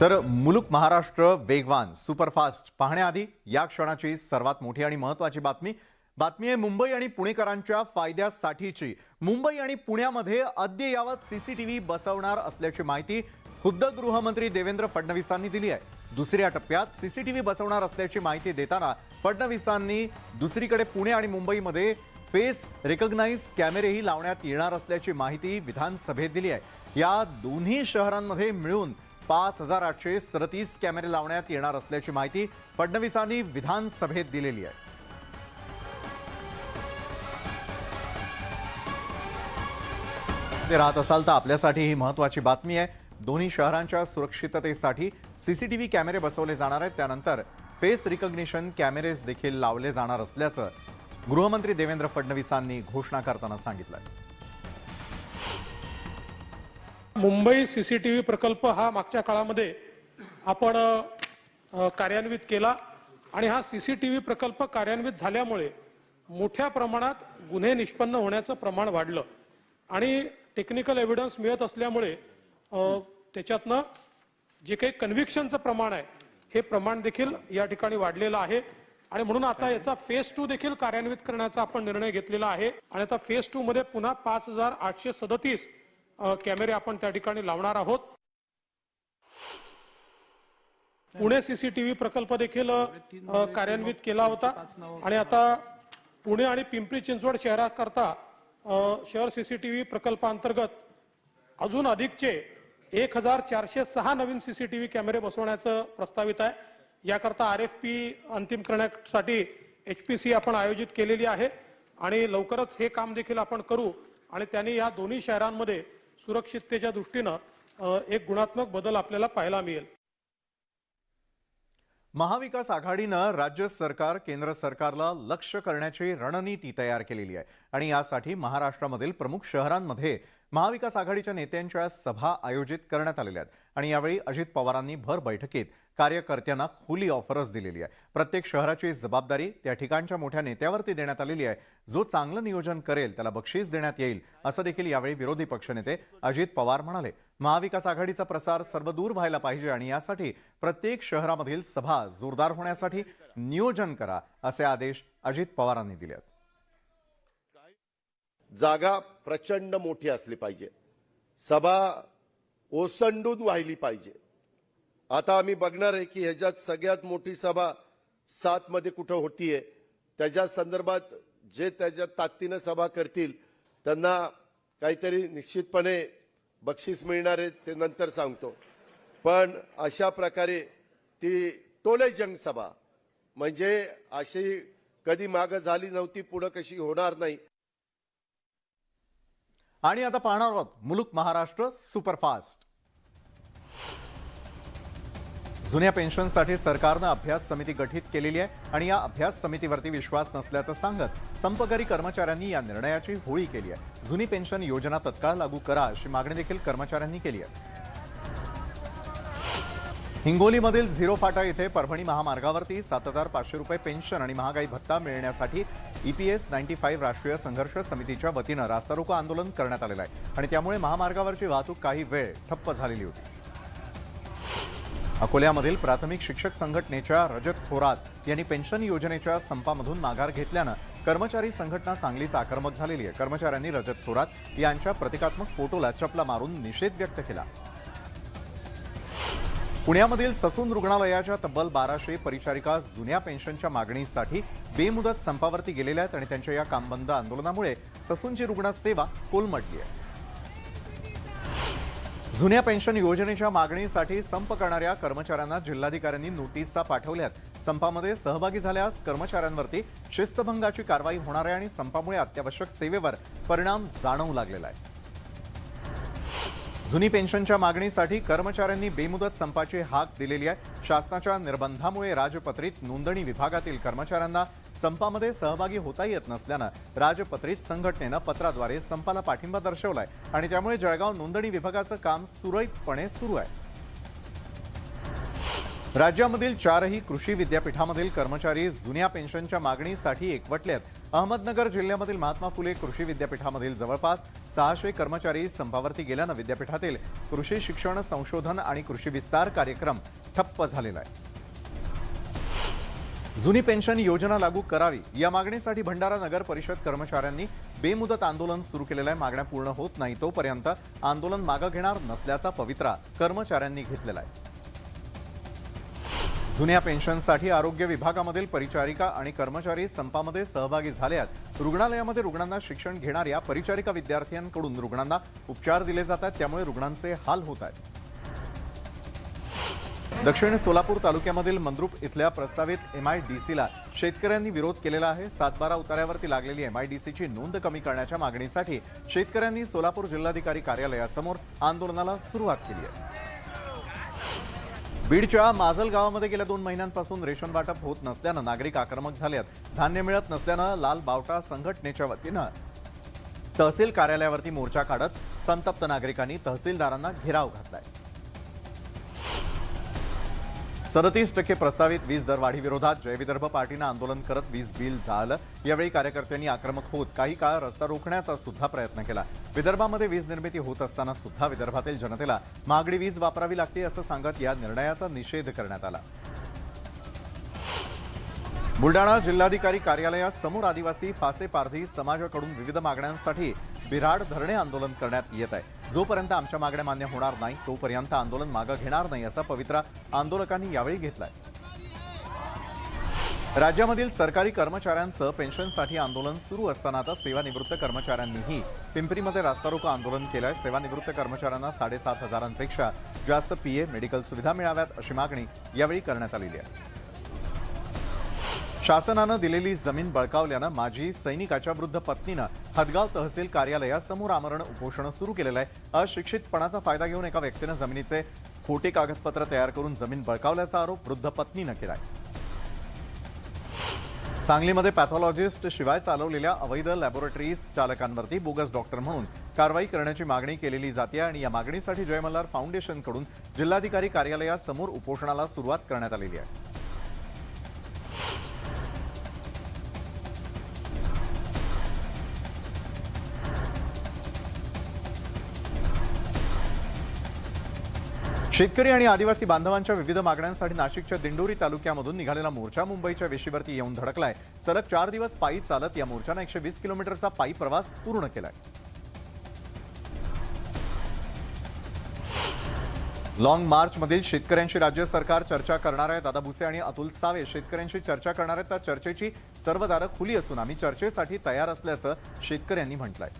तर मुलुक महाराष्ट्र वेगवान सुपरफास्ट. पाहण्याआधी या क्षणाची सर्वात मोठी आणि महत्वाची बातमी. बातमी आहे मुंबई आणि पुणेकरांच्या फायद्यासाठीची. मुंबई आणि पुण्यामध्ये अद्ययावत सीसीटीव्ही बसवणार असल्याची माहिती खुद्द गृहमंत्री देवेंद्र फडणवीसांनी दिली आहे. दुसऱ्या टप्प्यात सीसीटीव्ही बसवणार असल्याची माहिती देताना फडणवीसांनी दुसरीकडे पुणे आणि मुंबईमध्ये फेस रेकग्नाइज कॅमेरेही लावण्यात येणार असल्याची माहिती विधानसभेत दिली आहे. या दोन्ही शहरांमध्ये मिळून पाच हजार आठशे सदतीस कॅमेरे लावण्यात येणार असल्याची माहिती फडणवीसांनी विधानसभेत दिलेली आहे. ते राहत असाल तर आपल्यासाठी ही महत्वाची बातमी आहे. दोन्ही शहरांच्या सुरक्षिततेसाठी सीसीटीव्ही कॅमेरे बसवले जाणार आहेत. त्यानंतर फेस रिकग्निशन कॅमेरेज देखील लावले जाणार असल्याचं गृहमंत्री देवेंद्र फडणवीसांनी घोषणा करताना सांगितलं Mumbai C C T V प्रकल्प हा मागच्या काळामध्ये आपण कार्यान्वित केला आणि हा सी सी टी व्ही प्रकल्प कार्यान्वित झाल्यामुळे मोठ्या प्रमाणात गुन्हे निष्पन्न होण्याचं प्रमाण वाढलं. आणि टेक्निकल एव्हिडन्स मिळत असल्यामुळे त्याच्यातनं जे काही कन्व्हिक्शनचं प्रमाण आहे हे प्रमाण देखील या ठिकाणी वाढलेलं आहे. आणि म्हणून आता याचा फेज टू देखील कार्यान्वित करण्याचा आपण निर्णय घेतलेला आहे. आणि आता फेज टू मध्ये पुन्हा पाच हजार आठशे सदतीस कॅमेरे आपण त्या ठिकाणी लावणार आहोत. पुणे सीसीटीव्ही प्रकल्प देखील कार्यान्वित केला होता. आणि आता पुणे आणि पिंपरी चिंचवड शहराकरता शहर सीसीटीव्ही प्रकल्पांतर्गत अजून अधिकचे एक हजार चारशे सहा नवीन सीसीटीव्ही कॅमेरे बसवण्याचं प्रस्तावित आहे. याकरता आर एफ पी अंतिम करण्यासाठी एच पी सी आपण आयोजित केलेली आहे. आणि लवकरच हे काम देखील आपण करू. आणि त्यांनी या दोन्ही शहरांमध्ये सुरक्षिततेच्या दृष्टीनं एक गुणात्मक बदल आपल्याला पाहायला मिळेल. महाविकास आघाडीनं राज्य सरकार केंद्र सरकारला लक्ष करण्याची रणनीती तयार केलेली आहे. आणि यासाठी महाराष्ट्रामधील प्रमुख शहरांमध्ये महाविकास आघाडीच्या नेत्यांच्या सभा आयोजित करण्यात आलेल्या आहेत. आणि यावेळी अजित पवारांनी भर बैठकीत कार्यकर्त्यांना खुली ऑफरच दिलेली आहे. प्रत्येक शहराची जबाबदारी त्या ठिकाणच्या मोठ्या नेत्यावरती देण्यात आलेली आहे. जो चांगलं नियोजन करेल त्याला बक्षीस देण्यात येईल असं देखील यावेळी विरोधी पक्षनेते अजित पवार म्हणाले. महाविकास आघाडीचा प्रसार सर्वदूर व्हायला पाहिजे आणि यासाठी प्रत्येक शहरामधील सभा जोरदार होण्यासाठी नियोजन करा असे आदेश अजित पवारांनी दिले आहेत. जागा प्रचंड मोठी असली पाहिजे. सभा ओसंडून वाहिली पाहिजे. आता आम्ही बघणार आहे की ह्याच्यात सगळ्यात मोठी सभा सातमध्ये कुठं कुठं होतीये. त्याच्या संदर्भात जे त्याच्या ताकदीनं सभा करतील त्यांना काहीतरी निश्चितपणे बक्षीस मिळणार आहे ते नंतर सांगतो. पण अशा प्रकारे ती टोले जंग सभा म्हणजे अशी कधी मागं झाली नव्हती पुढं कशी होणार नाही. आणि आता पाहणार आहोत मुलुक महाराष्ट्र सुपरफास्ट. जुन्या पेन्शनसाठी सरकारनं अभ्यास समिती गठीत केलेली आहे आणि या अभ्यास समितीवरती विश्वास नसल्याचं सांगत संपकरी कर्मचाऱ्यांनी या निर्णयाची होळी केली आहे. जुनी पेन्शन योजना तत्काळ लागू करा अशी मागणी देखील कर्मचाऱ्यांनी केली आहे. हिंगोलीमधील झिरो फाटा इथे परभणी महामार्गावरती सात हजार पाचशे रुपये पेन्शन आणि महागाई भत्ता मिळण्यासाठी ईपीएस नाईन्टी फाईव्ह राष्ट्रीय संघर्ष समितीच्या वतीनं रास्तारोको आंदोलन करण्यात आलेलं आहे. आणि त्यामुळे महामार्गावरची वाहतूक काही वेळ ठप्प झालेली होती. अकोल्यामधील प्राथमिक शिक्षक संघटनेच्या रजत थोरात यांनी पेन्शन योजनेच्या संपामधून माघार घेतल्यानं कर्मचारी संघटना चांगलीच आक्रमक झालेली आहे. कर्मचाऱ्यांनी रजत थोरात यांच्या प्रतिकात्मक फोटोला चपला मारून निषेध व्यक्त केला. पुण्यामधील ससून रुग्णालयाच्या तब्बल बाराशे परिचारिका जुन्या पेन्शनच्या मागणीसाठी बेमुदत संपावरती गेलेल्या आहेत आणि त्यांच्या या कामबंद आंदोलनामुळे ससूनची रुग्णसेवा कोलमडली आहे. जुन्या पेन्शन योजनेच्या मागणीसाठी संप करणाऱ्या कर्मचाऱ्यांना जिल्हाधिकाऱ्यांनी नोटीसा पाठवल्यात. संपामध्ये सहभागी झाल्यास कर्मचाऱ्यांवरती शिस्तभंगाची कारवाई होणार आहे आणि संपामुळे अत्यावश्यक सेवेवर परिणाम जाणवू लागलेला आहे. जुनी पेन्शनच्या मागणीसाठी कर्मचाऱ्यांनी बेमुदत संपाची हाक दिलेली आहे. शासनाच्या निर्बंधामुळे राजपत्रित नोंदणी विभागातील कर्मचाऱ्यांना संपामध्ये सहभागी होता येत नसल्यानं राजपत्रित संघटनेनं पत्राद्वारे संपाला पाठिंबा दर्शवलाय. आणि त्यामुळे जळगाव नोंदणी विभागाचं काम सुरळीतपणे सुरू आहे. राज्यामधील चारही कृषी विद्यापीठामधील कर्मचारी जुन्या पेन्शनच्या मागणीसाठी एकवटले आहेत अहमदनगर जिल्ह्यामधील महात्मा फुले कृषी विद्यापीठामधील जवळपास सहाशे कर्मचारी संपावरती गेल्यानं विद्यापीठातील कृषी शिक्षण संशोधन आणि कृषी विस्तार कार्यक्रम ठप्प झालेला आहे. जुनी पेन्शन योजना लागू करावी या मागणीसाठी भंडारा नगर परिषद कर्मचाऱ्यांनी बेमुदत आंदोलन सुरू केलेलं आहे. मागण्या पूर्ण होत नाही तोपर्यंत आंदोलन मागं घेणार नसल्याचा पवित्रा कर्मचाऱ्यांनी घेतलेला आहे. जुन्या पेन्शनसाठी आरोग्य विभागामधील परिचारिका आणि कर्मचारी संपामध्ये सहभागी झाल्यात रुग्णालयामध्ये रुग्णांना शिक्षण घेणाऱ्या परिचारिका विद्यार्थ्यांकडून रुग्णांना उपचार दिले जातात त्यामुळे रुग्णांचे हाल होत आहेत. दक्षिण सोलापूर तालुक्यामधील मंद्रुप इथल्या प्रस्तावित एमआयडीसीला शेतकऱ्यांनी विरोध केलेला आहे. सातबारा उतार्यावरती लागलेली एमआयडीसीची नोंद कमी करण्याच्या मागणीसाठी शेतकऱ्यांनी सोलापूर जिल्हाधिकारी कार्यालयासमोर आंदोलनाला सुरुवात केली आहे. बीडच्या माजल गावामध्ये गेल्या दोन महिन्यांपासून रेशन वाटप होत नसल्यानं नागरिक आक्रमक झाल्यात धान्य मिळत नसल्यानं लाल बावटा संघटनेच्या वतीनं तहसील कार्यालयावरती मोर्चा काढत संतप्त नागरिकांनी तहसीलदारांना घेराव घातला सदतीस टक्के प्रस्तावित वीज दरवाढी विरोधात जयविदर्भ पार्टीनं आंदोलन करत वीज बिल झालं. यावेळी कार्यकर्त्यांनी आक्रमक होत काही काळ रस्ता रोखण्याचा सुद्धा प्रयत्न केला. विदर्भामध्ये वीज निर्मिती होत असताना सुद्धा विदर्भातील जनतेला मागणी वीज वापरावी लागते असं सांगत या निर्णयाचा निषेध करण्यात आला. बुलडाणा जिल्हाधिकारी कार्यालयासमोर आदिवासी फासे पारधी समाजाकडून विविध मागण्यांसाठी बिराड धरणे आंदोलन करण्यात येत आहे. जोपर्यंत आमच्या मागण्या मान्य होणार नाही तोपर्यंत आंदोलन मागं घेणार नाही असा पवित्रा आंदोलकांनी यावेळी घेतलाय. राज्यामधील सरकारी कर्मचाऱ्यांचं पेन्शनसाठी आंदोलन सुरू असताना आता सेवानिवृत्त कर्मचाऱ्यांनीही पिंपरीमध्ये रास्ता रोको आंदोलन केलंय. सेवानिवृत्त कर्मचाऱ्यांना साडेसात हजारांपेक्षा जास्त पीए मेडिकल सुविधा मिळाव्यात अशी मागणी यावेळी करण्यात आलेली आहे. शासनानं दिलेली जमीन बळकावल्यानं माजी सैनिकाच्या वृद्ध पत्नीनं हदगाव तहसील कार्यालयासमोर आमरण उपोषण सुरू केलेलं आहे. अशिक्षितपणाचा फायदा घेऊन एका व्यक्तीनं जमिनीचे खोटे कागदपत्र तयार करून जमीन बळकावल्याचा आरोप वृद्ध पत्नीनं केलाय सांगलीमध्ये पॅथॉलॉजिस्ट शिवाय चालवलेल्या अवैध लॅबोरेटरीज चालकांवरती बोगस डॉक्टर म्हणून कारवाई करण्याची मागणी केलेली जाते आणि या मागणीसाठी जयमल्हार फाउंडेशनकडून जिल्हाधिकारी कार्यालयासमोर उपोषणाला सुरुवात करण्यात आलेली आहे. शेतकरी आणि आदिवासी बांधवांच्या विविध मागण्यांसाठी नाशिकच्या दिंडोरी तालुक्यामधून निघालेला मोर्चा मुंबईच्या वेशीवरती येऊन धडकलाय. सलग चार दिवस पायी चालत या मोर्चानं एकशे वीस किलोमीटरचा पायी प्रवास पूर्ण केलाय. लॉंग मार्चमधील शेतकऱ्यांशी राज्य सरकार चर्चा करणार आहे. दादा भुसे आणि अतुल सावे शेतकऱ्यांशी चर्चा करणार आहेत. त्या चर्चेची सर्व दारं खुली असून आम्ही चर्चेसाठी तयार असल्याचं शेतकऱ्यांनी म्हटलंय.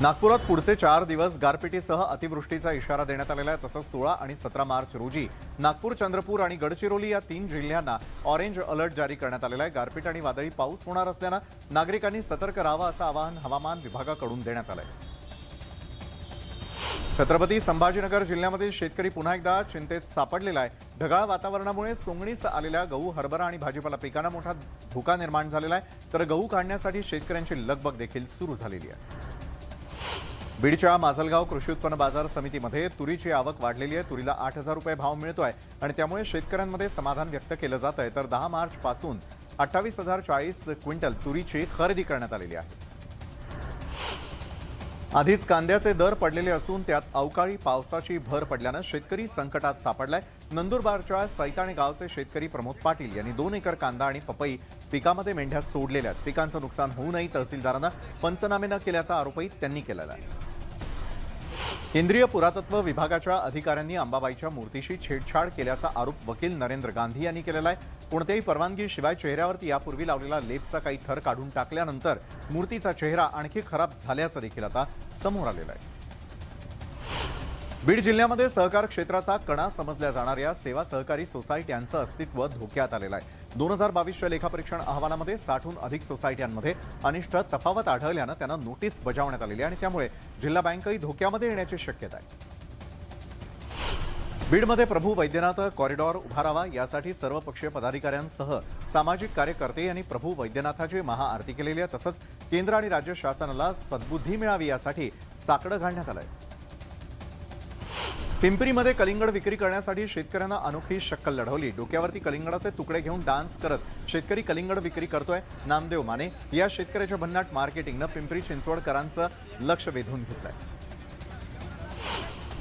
नागपुरात पुढचे चार दिवस गारपिटीसह अतिवृष्टीचा इशारा देण्यात आलेला आहे. तसंच सोळा आणि सतरा मार्च रोजी नागपूर चंद्रपूर आणि गडचिरोली या तीन जिल्ह्यांना ऑरेंज अलर्ट जारी करण्यात आलेला आहे. गारपीट आणि वादळी पाऊस होणार असल्यानं नागरिकांनी सतर्क राहावं असं आवाहन हवामान विभागाकडून देण्यात आलंय. छत्रपती संभाजीनगर जिल्ह्यामधील शेतकरी पुन्हा एकदा चिंतेत सापडलेला आहे. ढगाळ वातावरणामुळे सोंगणीस आलेल्या गहू हरभरा आणि भाजीपाला पिकांना मोठा धोका निर्माण झालेला आहे. तर गहू काढण्यासाठी शेतकऱ्यांची लगबग देखील सुरू झालेली आहे. बीडच्या माजलगाव कृषी उत्पन्न बाजार समितीमध्ये तुरीची आवक वाढलेली आहे. तुरीला आठ हजार रुपये भाव मिळतोय आणि त्यामुळे शेतकऱ्यांमध्ये समाधान व्यक्त केलं जात आहे. तर दहा मार्च पासून अठ्ठावीस हजार चाळीस क्विंटल तुरीची खरेदी करण्यात आलेली आहे. आधीच कांद्याचे दर पडलेले असून त्यात अवकाळी पावसाची भर पडल्यानं शेतकरी संकटात सापडलाय. नंदुरबारच्या सैताणे गावचे शेतकरी प्रमोद पाटील यांनी दोन एकर कांदा आणि पपई पिकामध्ये मेंढ्या सोडलेल्या आहेत. पिकांचं नुकसान होऊ नये तहसीलदारांना पंचनामे न केल्याचा आरोपही त्यांनी केलेला आहे. केंद्रीय पुरातत्व विभागाच्या अधिकाऱ्यांनी अंबाबाईच्या मूर्तीशी छेडछाड केल्याचा आरोप वकील नरेंद्र गांधी यांनी केलेला आहे. कोणत्याही परवानगीशिवाय चेहऱ्यावरती यापूर्वी लावलेला लेपचा काही थर काढून टाकल्यानंतर मूर्तीचा चेहरा आणखी खराब झाल्याचं देखील आता समोर आलेलं आहे. बीड जिल्ह्यामध्ये सहकार क्षेत्राचा कणा समजल्या जाणाऱ्या सेवा सहकारी सोसायट्यांचं अस्तित्व धोक्यात आलेलं आहे. दोन हजार बावीसच्या लेखापरीक्षण अहवालामध्ये साठहून अधिक सोसायट्यांमध्ये अनिष्ट तफावत आढळल्यानं त्यांना नोटीस बजावण्यात आलेली आहे आणि त्यामुळे जिल्हा बँकही धोक्यामध्ये येण्याची शक्यता आहे. बीडमध्ये प्रभू वैद्यनाथ कॉरिडॉर उभारावा यासाठी सर्वपक्षीय पदाधिकाऱ्यांसह सामाजिक कार्यकर्ते यांनी प्रभू वैद्यनाथाची महाआरती केलेली आहे. तसंच केंद्र आणि राज्य शासनाला सद्बुद्धी मिळावी यासाठी साकडं घालण्यात आलंय. पिंपरीमध्ये कलिंगड विक्री करण्यासाठी शेतकऱ्यांना अनोखी शक्कल लढवली. डोक्यावरती कलिंगडाचे तुकडे घेऊन डान्स करत शेतकरी कलिंगड विक्री करतोय नामदेव माने. या शेतकऱ्याच्या भन्नाट मार्केटिंगनं पिंपरी चिंचवडकरांचं लक्ष वेधून घेतलंय.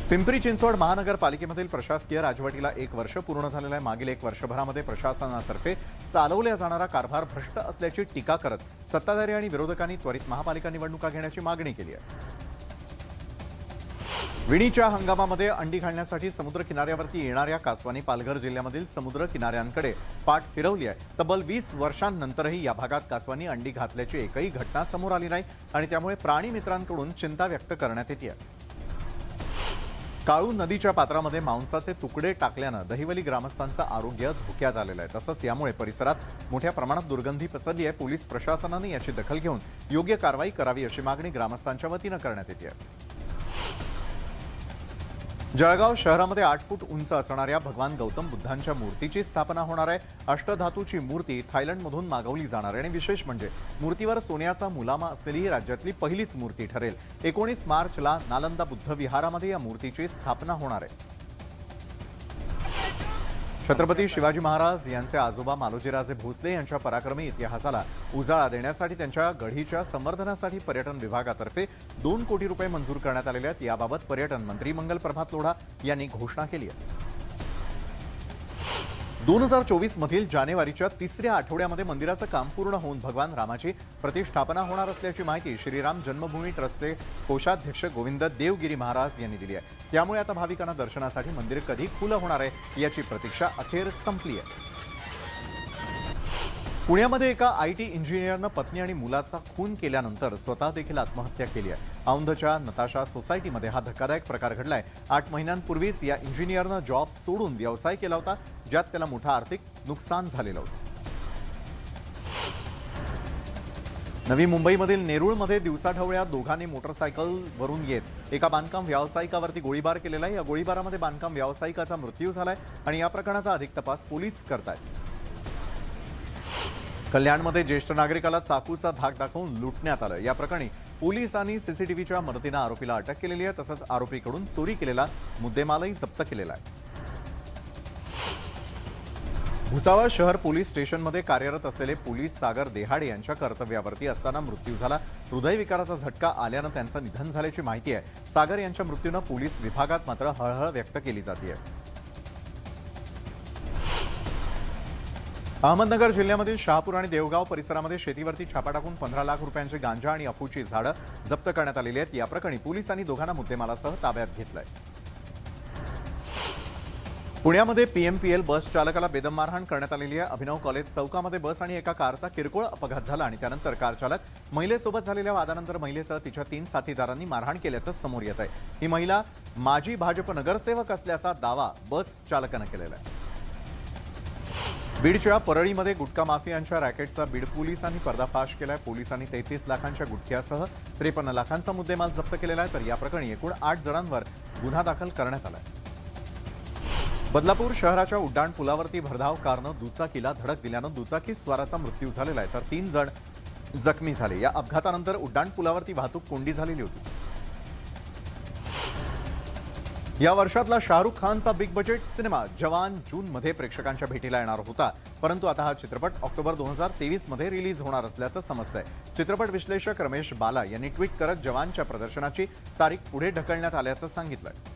पिंपरी चिंचवड महानगरपालिकेमधील प्रशासकीय राजवटीला एक वर्ष पूर्ण झालेलं आहे. मागील एक वर्षभरामध्ये प्रशासनातर्फे चालवल्या जाणारा कारभार भ्रष्ट असल्याची टीका करत सत्ताधारी आणि विरोधकांनी त्वरित महापालिका निवडणुका घेण्याची मागणी केली आहे. विणीच्या हंगामामध्ये अंडी घालण्यासाठी समुद्र किनाऱ्यावरती येणाऱ्या कासवानी पालघर जिल्ह्यामधील समुद्र किनाऱ्यांकडे पाठ फिरवली आहे. तब्बल वीस वर्षांनंतरही या भागात कासवानी अंडी घातल्याची एकही घटना समोर आली नाही आणि त्यामुळे प्राणी मित्रांकडून चिंता व्यक्त करण्यात येते. काळू नदीच्या पात्रामध्ये मांसाचे तुकडे टाकल्यानं दहिवली ग्रामस्थांचं आरोग्य धोक्यात आलेलं आहे. तसंच यामुळे परिसरात मोठ्या प्रमाणात दुर्गंधी पसरली आहे. पोलीस प्रशासनाने याची दखल घेऊन योग्य कारवाई करावी अशी मागणी ग्रामस्थांच्या वतीनं करण्यात येते आहे. जळगाव शहरामध्ये आठ फूट उंच असणाऱ्या भगवान गौतम बुद्धांच्या मूर्तीची स्थापना होणार आहे. अष्टधातूची मूर्ती थायलंडमधून मागवली जाणार आहे आणि विशेष म्हणजे मूर्तीवर सोन्याचा मुलामा असलेली ही राज्यातली पहिलीच मूर्ती ठरेल. एकोणीस मार्चला नालंदा बुद्ध विहारामध्ये या मूर्तीची स्थापना होणार आहे. छत्रपती शिवाजी महाराज यांचे आजोबा मालोजीराजे भोसले यांच्या पराक्रमी इतिहासाला उजाळा देण्यासाठी त्यांच्या गढीच्या संवर्धनासाठी पर्यटन विभागातर्फे दोन कोटी रुपये मंजूर करण्यात आलेले आहेत. याबाबत पर्यटन मंत्री मंगल प्रभात लोढा यांनी घोषणा केली आहे. दोन हजार चोवीस मधील जानेवारीच्या तिसऱ्या आठवड्यामध्ये मंदिराचं काम पूर्ण होऊन भगवान रामाची प्रतिष्ठापना होणार असल्याची माहिती श्रीराम जन्मभूमी ट्रस्टचे कोषाध्यक्ष गोविंद देवगिरी महाराज यांनी दिली आहे. त्यामुळे आता भाविकांना दर्शनासाठी मंदिर कधी खुलं होणार आहे याची प्रतीक्षा अखेर संपली आहे. पुण्यामध्ये एका आय टी इंजिनियरनं पत्नी आणि मुलाचा खून केल्यानंतर स्वतः देखील आत्महत्या केली आहे. औंधच्या नताशा सोसायटीमध्ये हा धक्कादायक प्रकार घडलाय. आठ महिन्यांपूर्वीच या इंजिनियरनं जॉब सोडून व्यवसाय केला होता. ज्यात त्याला मोठं आर्थिक नुकसान झालेलं होतं. नवी मुंबईमधील नेरूळमध्ये दिवसाढवळ्या दोघांनी मोटरसायकलवरून येत एका बांधकाम व्यावसायिकावरती गोळीबार केलेला आहे. या गोळीबारामध्ये बांधकाम व्यावसायिकाचा मृत्यू झालाय आणि या प्रकरणाचा अधिक तपास पोलीस करतायत. कल्याणमध्ये ज्येष्ठ नागरिकाला चाकूचा धाक दाखवून लुटण्यात आलं. या प्रकरणी पोलिसांनी सीसीटीव्हीच्या मदतीनं आरोपीला अटक केलेली आहे. तसंच आरोपीकडून चोरी केलेला मुद्देमालही जप्त केलेला आहे. भुसावळ शहर पोलीस स्टेशनमध्ये कार्यरत असलेले पोलीस सागर देहाडे यांच्या कर्तव्यावरती असताना मृत्यू झाला. हृदयविकाराचा झटका आल्यानं त्यांचं निधन झाल्याची माहिती आहे. सागर यांच्या मृत्यूनं पोलीस विभागात मात्र हळहळ व्यक्त केली जाते अहमदनगर जिल्ह्यामधील शहापूर आणि देवगाव परिसरामध्ये शेतीवरती छापा टाकून पंधरा लाख रुपयांची गांजा आणि अफूची झाडं जप्त करण्यात आलेली आहेत. या प्रकरणी पोलिसांनी दोघांना मुद्देमालासह ताब्यात घेतलंय. पुण्यामध्ये पीएमपीएल बस चालकाला बेदम मारहाण करण्यात आलेली आहे. अभिनव कॉलेज चौकामध्ये बस आणि एका कारचा किरकोळ अपघात झाला आणि त्यानंतर कार चालक महिलेसोबत झालेल्या वादानंतर महिलेसह तिच्या तीन साथीदारांनी मारहाण केल्याचं समोर येत आहे. ही महिला माजी भाजप नगरसेवक असल्याचा दावा बस चालकानं केलेला आहे. बीडच्या परळीमध्ये गुटखा माफियांच्या रॅकेटचा बीड पोलिसांनी पर्दाफाश केलाय. पोलिसांनी तेहतीस लाखांच्या गुटख्यासह त्रेपन्न लाखांचा मुद्देमाल जप्त केलेला आहे. तर या प्रकरणी एकूण आठ जणांवर गुन्हा दाखल करण्यात आलाय. बदलापूर शहराच्या उड्डाण पुलावरती भरधाव कारनं दुचाकीला धडक दिल्यानं दुचाकी स्वाराचा मृत्यू झालेला आहे. तर तीन जण जखमी झाले. या अपघातानंतर उड्डाण पुलावरती वाहतूक कोंडी झालेली होती. या वर्षातला शाहरुख खानचा बिग बजेट सिनेमा जवान जून मध्ये प्रेक्षकांच्या भेटीला येणार होता. परंतु आता हा चित्रपट ऑक्टोबर दोन हजार तेवीसमध्ये रिलीज होणार असल्याचं समजतंय. चित्रपट विश्लेषक रमेश बाला यांनी ट्विट करत जवानच्या प्रदर्शनाची तारीख पुढे ढकलण्यात आल्याचं सांगितलं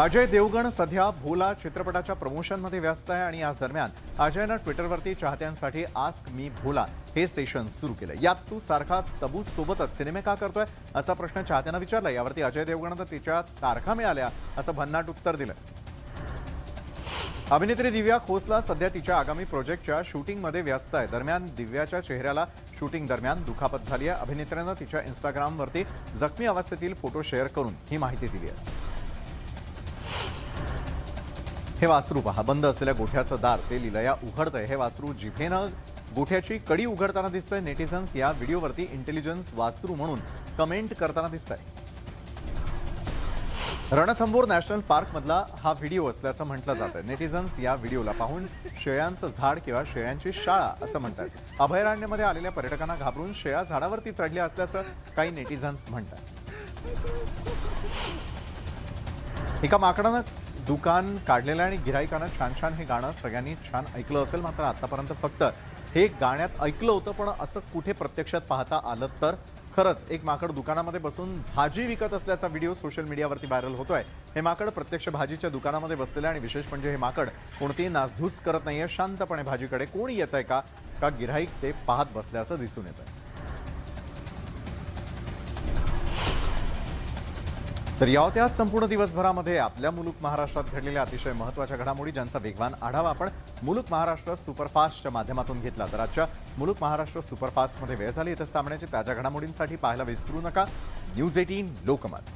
अजय देवगण सध्या भोला चित्रपटाच्या प्रमोशनमध्ये व्यस्त आहे आणि याच दरम्यान अजयनं ट्विटरवरती चाहत्यांसाठी आस्क मी भोला हे सेशन सुरू केलं यात तू सारखा तबू सोबतच सिनेमे का करतोय असा प्रश्न चाहत्यांना विचारला यावरती अजय देवगणनं तिच्या तारखा मिळाल्या असं भन्नाट उत्तर दिलं. अभिनेत्री दिव्या खोसला सध्या तिच्या आगामी प्रोजेक्टच्या शूटिंगमध्ये व्यस्त आहे. दरम्यान दिव्याच्या चेहऱ्याला शूटिंग दरम्यान दुखापत झाली आहे. अभिनेत्रीनं तिच्या इंस्टाग्रामवरती जखमी अवस्थेतील फोटो शेअर करून ही माहिती दिली आहे. हे वासरू पहा बंद असलेल्या गोठ्याचं दार ते लिलया उघडतंय. हे वासरू जिभेनं गोठ्याची कडी उघडताना दिसतंय. नेटिझन्स या व्हिडिओवरती इंटेलिजन्स वासरू म्हणून कमेंट करताना दिसतंय. रणथंबोर नॅशनल पार्क मधला हा व्हिडिओ असल्याचं म्हटलं जातं नेटिझन्स या व्हिडिओला पाहून शेळ्यांचं झाड किंवा शेळ्यांची शाळा असं म्हणतात. अभयारण्यामध्ये आलेल्या पर्यटकांना घाबरून शेळ्या झाडावरती चढल्या असल्याचं काही नेटिझन्स म्हणतात. एका माकडानं दुकान काढलेलं आणि गिराईकानं छान छान हे गाणं सगळ्यांनी छान ऐकलं असेल मात्र आतापर्यंत फक्त हे गाण्यात ऐकलं होतं पण असं कुठे प्रत्यक्षात पाहता आलं तर? खरंच एक माकड दुकानामध्ये बसून भाजी विकत असल्याचा व्हिडिओ सोशल मीडियावरती व्हायरल होतोय. हे माकड प्रत्यक्ष भाजीच्या दुकानामध्ये बसलेलं आणि विशेष म्हणजे हे माकड कोणतीही नासधूस करत नाहीये शांतपणे भाजीकडे कोण येत आहे का? का गिऱ्हाईक ते पाहत बसल्याचं दिसून येत तर या होत्या संपूर्ण दिवसभरामध्ये आपल्या मुलुक महाराष्ट्रात घडलेल्या अतिशय महत्त्वाच्या घडामोडी ज्यांचा वेगवान आढावा आपण मुलुक महाराष्ट्र सुपरफास्टच्या माध्यमातून घेतला. तर आजच्या मुलुक महाराष्ट्र सुपरफास्टमध्ये वेळ झाली इथं थांबण्याची ताज्या घडामोडींसाठी पाहायला विसरू नका. News eighteen Lokmat.